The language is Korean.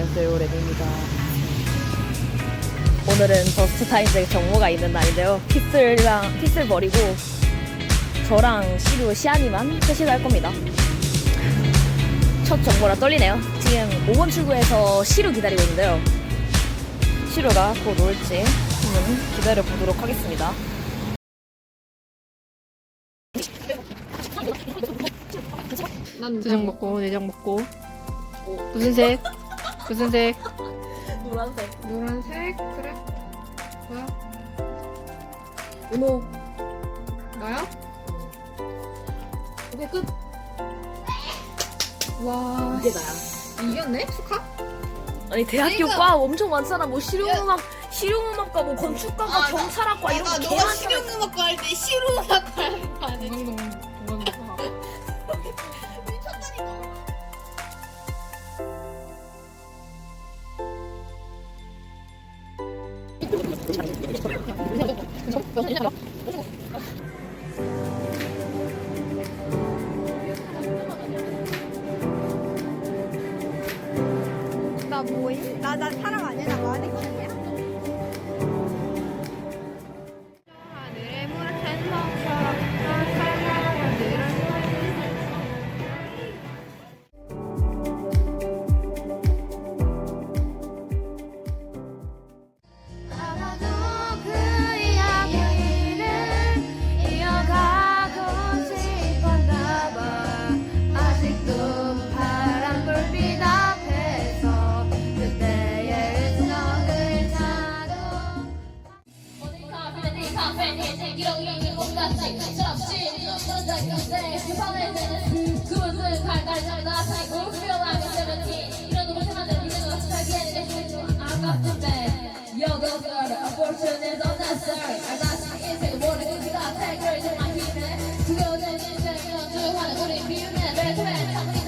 안녕하세요 레미입니다. 오늘은 더스트 타임즈 정모가 있는 날인데요. 키슬랑 키슬 버리고 저랑 시루 시안이만 셋이서 할 겁니다. 첫 정보라 떨리네요. 지금 5번 출구에서 시루 기다리고 있는데요. 시루가 곧 올지 한번 기다려 보도록 하겠습니다. 두장 먹고 네장 먹고. 무슨 색? 무슨 색? 노란색. 노란색? 그래. 뭐야? 은호 나야? 오케이 끝. 와 이게 나야. 이겼네? 축하? 아니 대학교 그러니까- 과 엄청 많잖아. 뭐 실용음악 실용음악과 뭐 건축과가 아, 나- 경찰학과 이런 아, 거 너가 개많잖아. 실용음악과 할 때 실용음악 나 뭐임? 나, 나 사람 아니야? 나 마네킹이야? 하늘 Yo, go girl, a fortune is unnecessary. I got some insight, what it is, you got that girl, you're my human. 두려워지는 인생을 연주하는 우리 비운의 레트맨.